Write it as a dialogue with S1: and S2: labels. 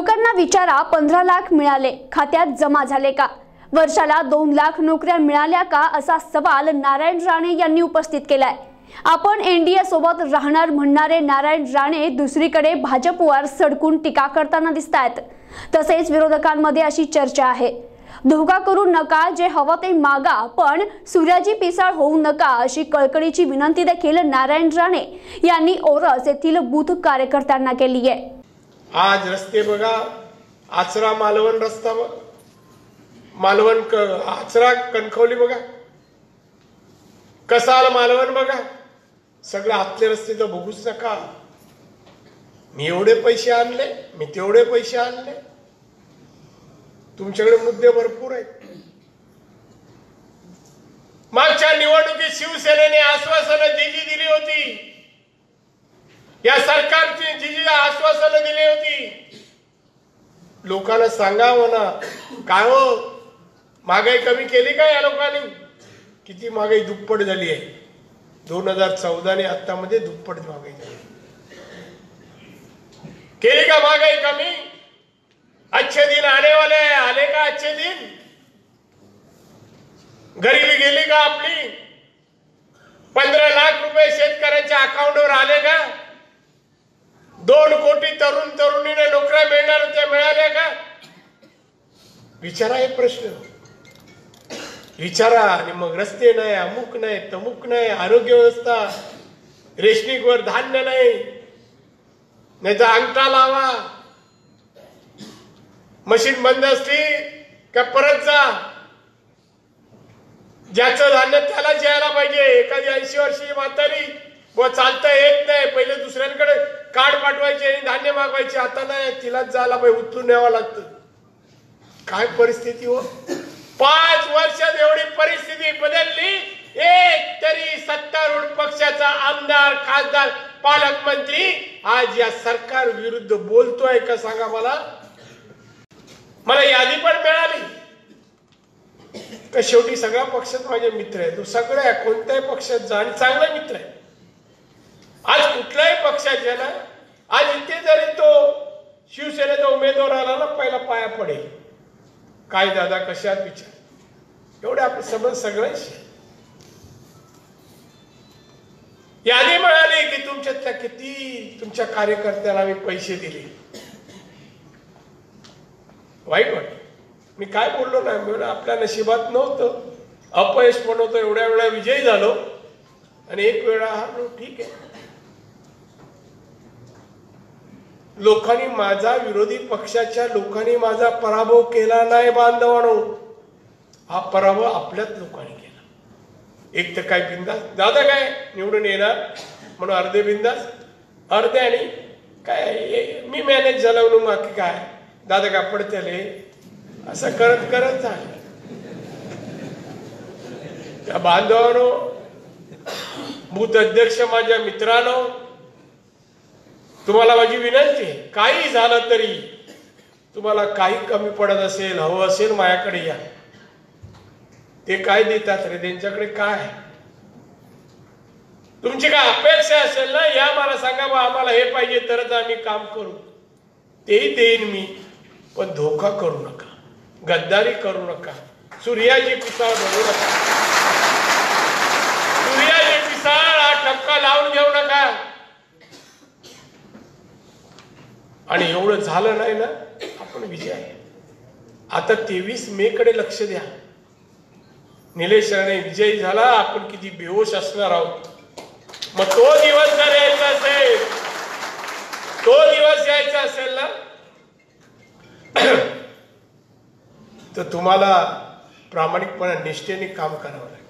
S1: लोकांना विचारा पंधरा लाख मिळाले. खात्यात जमा झाले का? वर्षाला दोन लाख नोकऱ्या मिळाल्या का? असा सवाल नारायण राणे यांनी उपस्थित केलाय. आपण एनडीए सोबत राहणार म्हणणारे नारायण राणे दुसरीकडे भाजपवर सडकून टीका करताना दिसत आहेत तसेच विरोधकांमध्ये अशी चर्चा आहे. धोका करू नका जे हवं ते मागा पण सूर्याची पिसाळ होऊ नका अशी कळकळीची विनंती देखील नारायण राणे यांनी ओरस येथील बूथ कार्यकर्त्यांना केली आहे
S2: आज रस्ते बघा आचरा मालवण रस्ता बघ. मालवण क आचरा कणकवली बघा. कसाल मालवण बघा. सगळे आतले रस्ते तर बघूच नका. मी एवढे पैसे आणले मी तेवढे पैसे आणले. तुमच्याकडे मुद्दे भरपूर आहेत. मागच्या निवडणुकीत शिवसेनेने आश्वासनं जी जी दिली होती. या सरकारची जी जी आश्वासनं दिली होती लोकांना सांगावं ना. काय हो? महागाई कमी केली का या लोकांनी? किती महागाई दुप्पट झाली आहे. दोन हजार चौदा ने आता मध्ये दुप्पट महागाई झाली. केली का महागाई कमी? अच्छे दिन आने वाले आले का अच्छे दिन? गरीबी गेली का आपली? पंधरा लाख रुपये शेतकऱ्यांच्या अकाउंटवर आले का? दोन कोटी तरुण तरुणीने नोकऱ्या मिळणार त्या मिळाल्या विचारा एक प्रश्न. विचारा आणि मग रस्ते नाही अमुक नाही तमुक नाही आरोग्य व्यवस्था रेशनिकवर धान्य नाही नाही तर अंगठा लावा. मशीन बंद असली का परत जा. ज्याचं धान्य त्यालाच यायला पाहिजे. एखादी ऐंशी वर्षी म्हातारी व चालता येत नाही. पहिले दुसऱ्यांकडे कार्ड पाठवायचे आणि धान्य मागवायचे. आता नाही तिलाच जायला पाहिजे उतरून न्यावं लागतं. काय परिस्थिती हो? पाच वर्षात एवढी परिस्थिती बदलली एक तरी सत्तारूढ पक्षाचा आमदार खासदार पालकमंत्री आज या सरकार विरुद्ध बोलतोय का सांगा मला? मला यादी पण मिळाली. का शेवटी सगळ्या पक्षात माझे मित्र आहे तो सगळ्या कोणत्याही पक्षात जा आणि चांगला मित्र आहे. आज कुठल्याही पक्षात ना आज इथे जरी तो शिवसेनेचा उमेदवार आला ना पहिला पाया पडेल. काय दादा कशात विचार? एवढे आपले संबंध सगळ्यांशी. यादी मिळाली की तुमच्यातल्या किती तुमच्या कार्यकर्त्याला मी पैसे दिले. वाईट वाटत मी काय बोललो नाही? मी आपल्या नशिबात नव्हतं. अपयश पण होतं. एवढ्या वेळा विजयी झालो. आणि एक वेळा हा ठीक आहे. लोकांनी माझा विरोधी पक्षाच्या लोकांनी माझा पराभव केला नाही बांधवानो. हा पराभव आपल्याच लोकांनी केला. एक तर काय बिंदास? दादा काय निवडून येणार? म्हणून अर्धे बिंदास? अर्धे आणि काय मी मॅनेज झाला म्हणून बाकी काय? दादा काय पडतेले असं करत करत झालं त्या बांधवानो बूथ अध्यक्ष माझ्या मित्रांनो तुम्हाला माझी विनंती आहे काही झालं तरी तुम्हाला काही कमी पडत असेल हवं असेल माझ्याकडे या. ते काय देतात रे त्यांच्याकडे काय तुमची काय अपेक्षा असेल ना या मला सांगा बा आम्हाला हे पाहिजे तरच आम्ही काम करू. तेही देईन मी पण धोका करू नका. गद्दारी करू नका. सूर्याची पिसाळ बनवू नका सूर्याची पिसाळ हा ठपका लावून घेऊ नका आणि एवढं झालं नाही ना आपण विजय आहे. आता तेवीस मे कडे लक्ष द्या. निलेश राणे विजयी झाला आपण किती बेहोश असणार आहोत. मग तो दिवस जर यायचा असेल तो दिवस यायचा असेल ना तर तुम्हाला प्रामाणिकपणा निष्ठेने काम करावं लागेल.